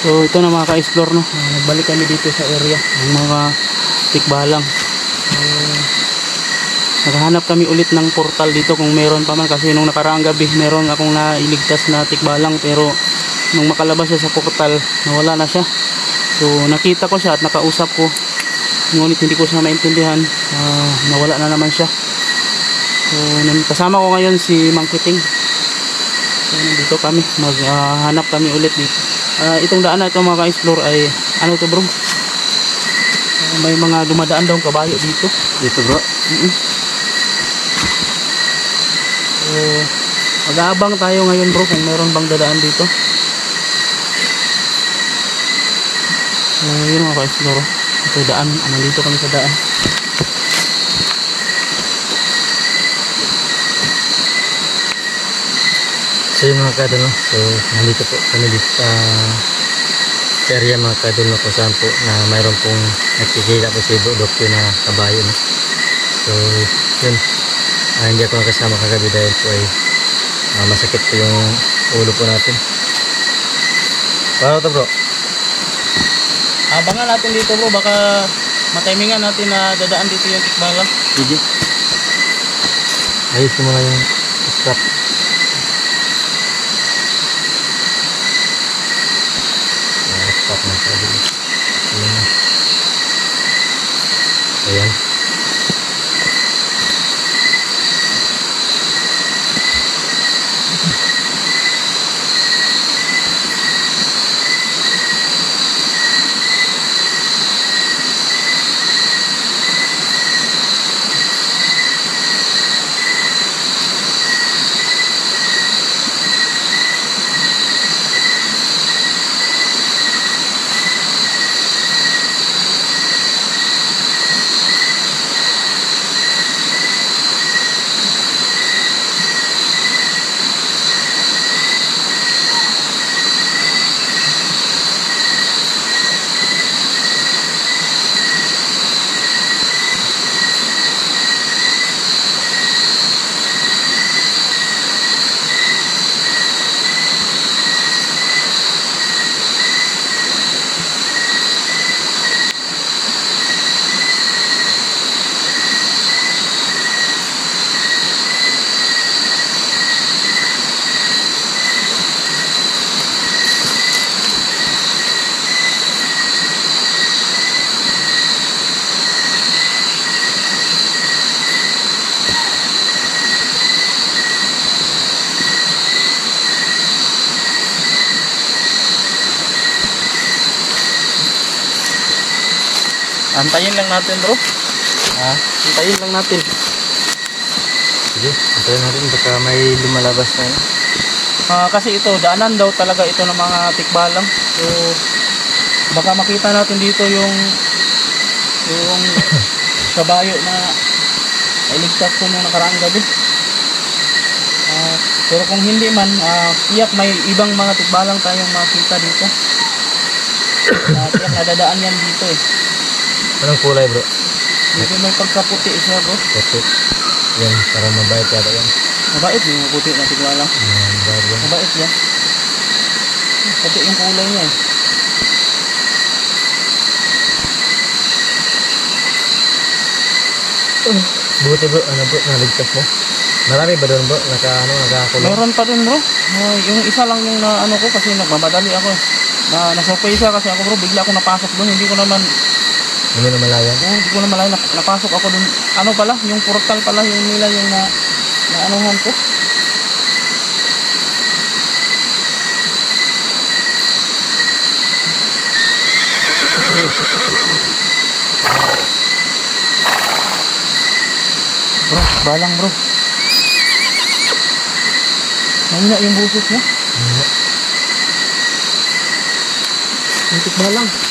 So ito na mga ka-explore no. Ah, nagbalik kami dito sa area ng mga tikbalang. So, naghahanap kami ulit ng portal dito kung meron pa man kasi nung nakaraang gabi meron akong nailigtas na tikbalang pero nung makalabas siya sa portal nawala na siya. So nakita ko siya at nakausap ko ngunit hindi ko siya maintindihan Ah, nawala na naman siya. So kasama ko ngayon si Mang Kiting. So, nandito kami maghanap kami ulit dito. Ah, itong daan na ito mga ka-explore ay ano to bro? Ah, may mga dumadaan daw kabayo dito. Dito bro. Mm-mm. So, mag-aabang tayo ngayon bro kung meron bang dadaan dito. So, yun mga ka-explore. Ito daan. Nandito kami sa daan. So yun mga kadol, no? so nandito po kami dito sa area mga kadol no, kung saan po na mayroon pong nakikita po si Dokyo na kabayo. No? So yun, ah, hindi ako nakasama kagabi dahil po ay ah, masakit po yung ulo po natin. Paano to bro? Abangan natin dito bro. Baka matimingan natin na dadaan dito yung tikbalang. Sige. Ayos mo na yung strap. Ayan. Antayin lang natin bro. Ha? Antayin lang natin. Sige, antayin natin baka may lumalabas na yun. Ah, kasi ito, daanan daw talaga ito ng mga tikbalang. So, baka makita natin dito yung yung kabayo na iligtas ko nung nakaraang gabi. Ah, pero kung hindi man, ah, tiyak may ibang mga tikbalang tayong makita dito. Ah, tiyak nadadaan yan dito eh. Anong kulay bro? Dito may pagkaputi siya bro. Puti. Yan, para mabait yata yan. Mabait yung puti na tikbalang. Yan, mabait yan. Mabait yan. Puti yung kulay niya eh. Buti bro, ano bro, naligtas mo? Marami ba doon bro? Naka, ano, nakakulong? Meron pa din bro. Ah, yung isa lang yung na ano ko kasi nagmamadali ako. eh. Na nasurprise ako kasi ako bro, bigla ako napasok doon. Hindi ko naman Hindi na malayan. oh, hindi ko naman malay na, napasok ako doon. Ano pala, yung portal pala yung nila yung na na anuhan ko. Bro, balang bro. Mahina yung busos niya. Ano? Muntik balang. Ah,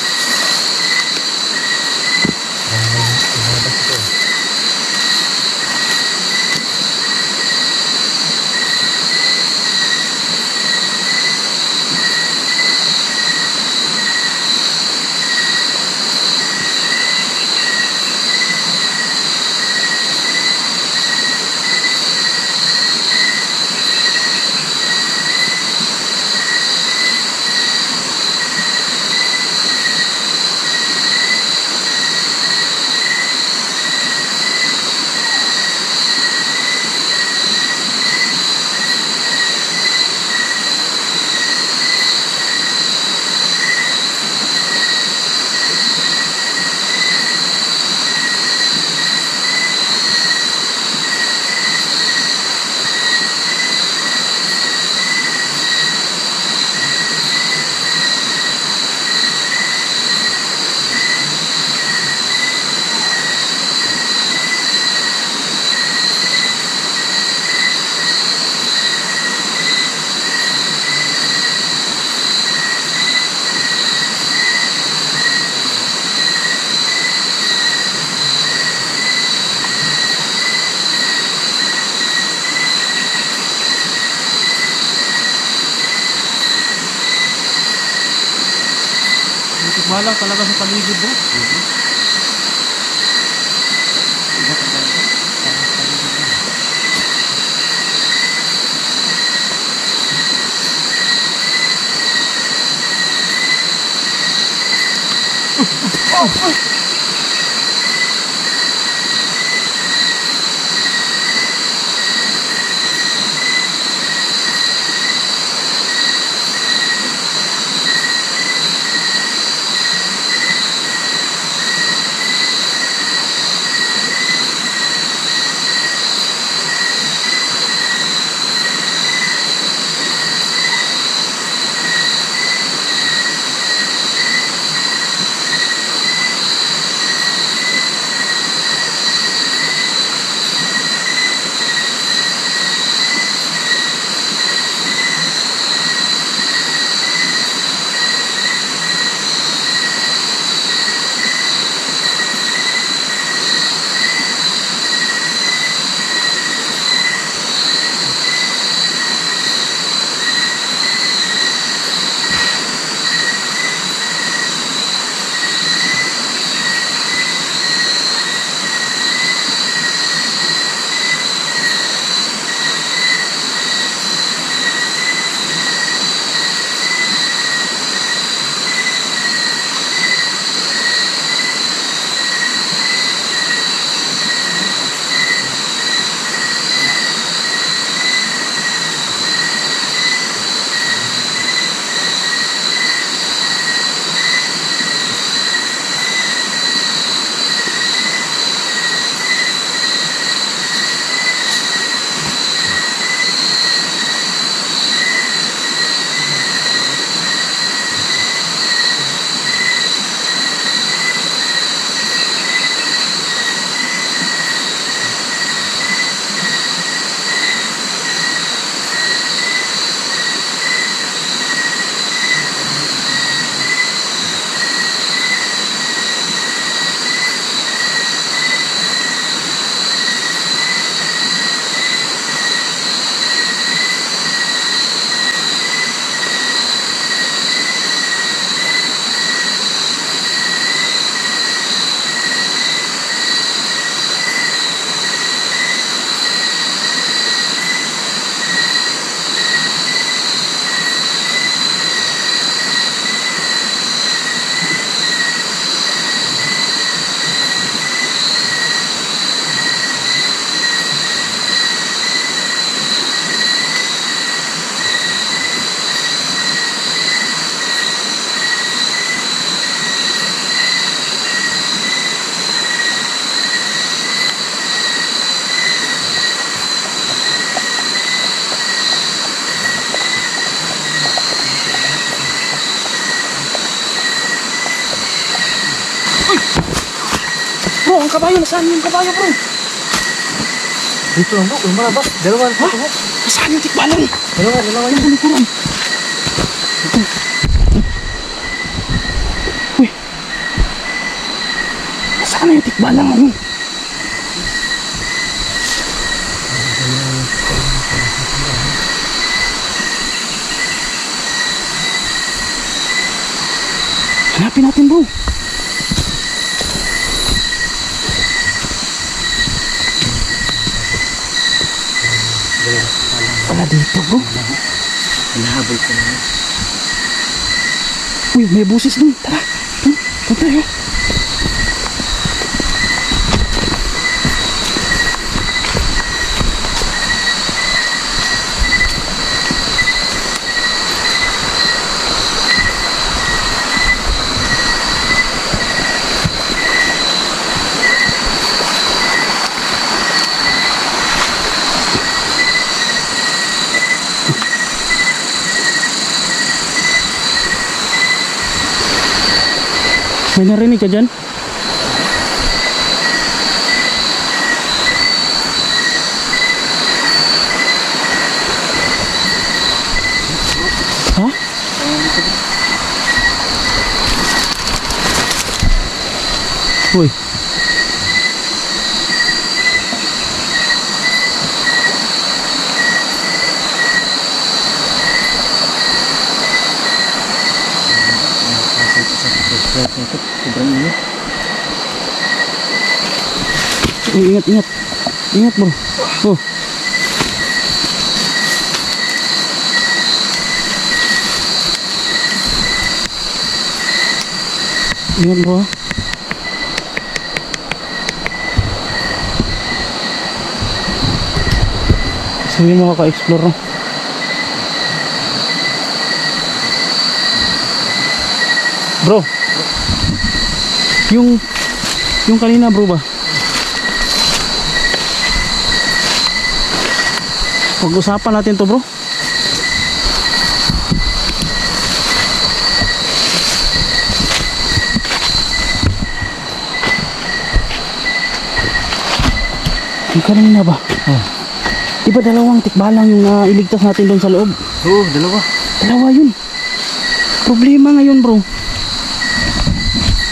tikbalang talaga sa paligid bro. Bro, ang kabayo, nasaan yung kabayo bro? Dito lang bro, lumalabas. Dalawa, ha? Nasaan yung tikbalang? Dalawa, dalawa yun. Ang likuran. Uy. Nasaan na yung tikbalang ano? Hanapin natin bro. Wala dito bro. Hinahabol ko na. Uy, may busis dun. Tara. Dun, dun May narinig ka dyan? Ha? Uy. Yes, ito. Sobrang init. Oh, ingat, ingat. Ingat bro. Oh. Ingat bro. Sabihin mo ka-explore? Bro. Yung yung kanina bro ba? Pag-usapan natin to bro. Yung kanina ba? Oh. Di ba dalawang tikbalang yung uh, iligtas natin doon sa loob? Oo, dalawa. Dalawa yun. Problema ngayon bro.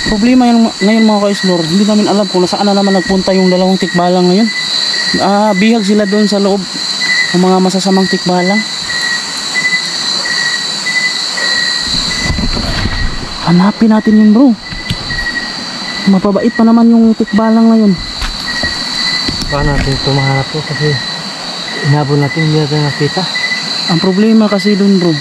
Problema yan, ngayon mga ka-explore. Hindi namin alam kung nasaan na naman nagpunta yung dalawang tikbalang ngayon. Ah, bihag sila doon sa loob ng mga masasamang tikbalang. Hanapin natin yun bro. Mapabait pa naman yung tikbalang ngayon. Paano natin ito mahanap po kasi inabot natin hindi natin nakita. Ang problema kasi doon bro,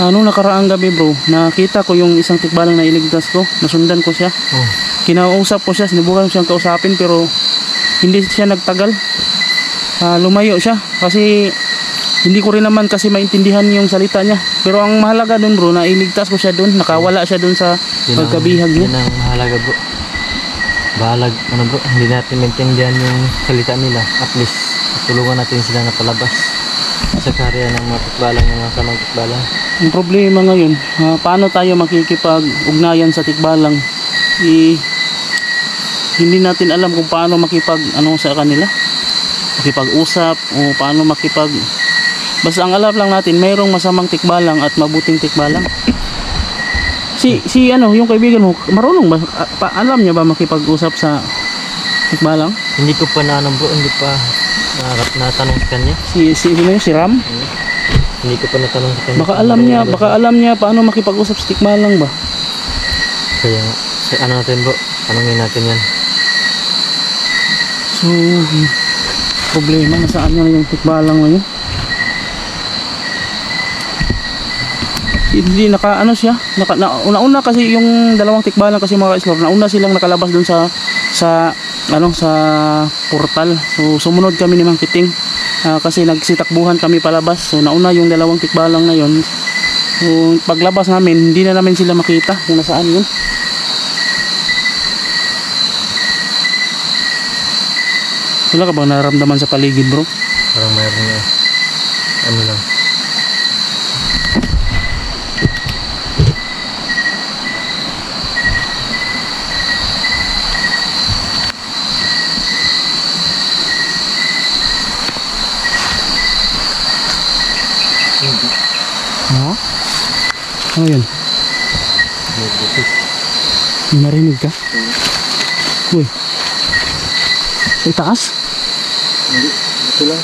ano nakaraang gabi bro, nakita ko yung isang tikbalang na iligtas ko, nasundan ko siya. Oh. Kinausap ko siya, sinubukan ko siyang kausapin pero hindi siya nagtagal. Ah, lumayo siya kasi hindi ko rin naman kasi maintindihan yung salita niya. Pero ang mahalaga doon bro, na iligtas ko siya doon, nakawala siya doon sa pagkabihag niya. Yun ang mahalaga bro. Bahalag, ano bro, hindi natin maintindihan yung salita nila. At least, tulungan natin sila na palabas sa karya ng mga tikbalang, ng mga samang tikbalang. Ang problema ngayon, ah, paano tayo makikipag-ugnayan sa tikbalang? I, hindi natin alam kung paano makipag ano sa kanila. Makipag-usap o paano makipag Basta ang alam lang natin, mayroong masamang tikbalang at mabuting tikbalang. Si si ano, yung kaibigan mo, marunong ba? Ah, Pa, alam niya ba makipag-usap sa tikbalang? Hindi ko pa na ano bro, hindi pa na- natanong sa kanya. Si si sino yun? Si Ram? Hindi ko pa natanong sa kanya. Baka alam niya, baka alam niya paano makipag-usap sa tikbalang ba? Kaya nga, sa ano natin bro, tanongin natin yan. So, hmm, problema nasaan na yung tikbalang ngayon? Hindi naka ano siya, naka, na, una-una kasi yung dalawang tikbalang kasi mga ka-explore, nauna silang nakalabas doon sa sa ano sa portal. So sumunod kami ni Mang Kiting ah, kasi nagsitakbuhan kami palabas. So nauna yung dalawang tikbalang na yon. So paglabas namin, hindi na namin sila makita kung nasaan yun. Wala ka bang naramdaman sa paligid bro? Parang mayroon nga, ano lang. Ha? Ano yun? May narinig ka? Uy. Sa itaas? Hindi, ito lang.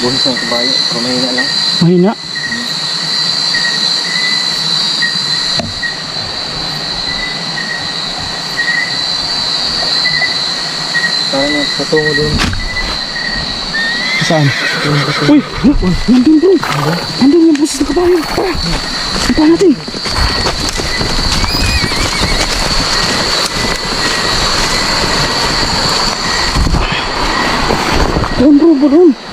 Bunis ng kabayo, pero mahina lang. Mahina. Parang nagpatungo doon. Saan? Uy! Nandun bro! Nandun yung busis ng kabayo! Tara! Punta natin! Doon bro, doon!